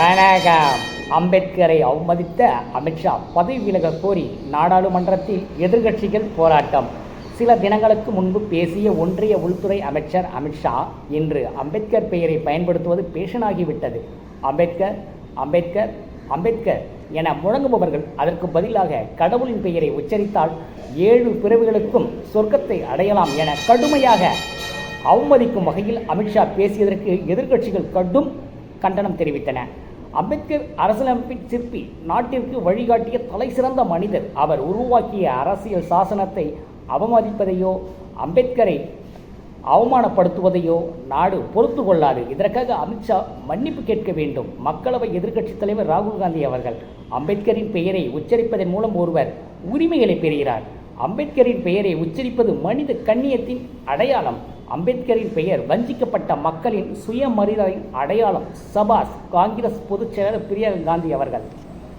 வணக்கம் அம்பேத்கரை அவமதித்த அமித்ஷா பதவி விலக கோரி நாடாளுமன்றத்தில் எதிர்க்கட்சிகள் போராட்டம். சில தினங்களுக்கு முன்பு பேசிய ஒன்றிய உள்துறை அமைச்சர் அமித்ஷா இன்று அம்பேத்கர் பெயரை பயன்படுத்துவது பேஷனாகிவிட்டது. அம்பேத்கர் அம்பேத்கர் அம்பேத்கர் என முழங்குபவர்கள் அதற்கு பதிலாக கடவுளின் பெயரை உச்சரித்தால் ஏழு பிறவிகளுக்கும் சொர்க்கத்தை அடையலாம் என கடுமையாக அவமதிக்கும் வகையில் அமித்ஷா பேசியதற்கு எதிர்க்கட்சிகள் கடும் கண்டனம் தெரிவித்தன. அம்பேத்கர் அரசியலமைப்பின் சிற்பி நாட்டிற்கு வழிகாட்டிய தலைசிறந்த மனிதர். அவர் உருவாக்கிய அரசியல் சாசனத்தை அவமதிப்பதையோ அம்பேத்கரை அவமானப்படுத்துவதையோ நாடு பொறுத்து கொள்ளாது. இதற்காக அமித்ஷா மன்னிப்பு கேட்க வேண்டும். மக்களவை எதிர்க்கட்சித் தலைவர் ராகுல் காந்தி அவர்கள் அம்பேத்கரின் பெயரை உச்சரிப்பதன் மூலம் ஒருவர் உரிமைகளை பெறுகிறார். அம்பேத்கரின் பெயரை உச்சரிப்பது மனித கண்ணியத்தின் அடையாளம். அம்பேத்கரின் பெயர் வஞ்சிக்கப்பட்ட மக்களின் சுயமரியாதையின் அடையாளம் சபாஸ் காங்கிரஸ் பொதுச் செயலாளர் பிரியங்கா காந்தி அவர்கள்.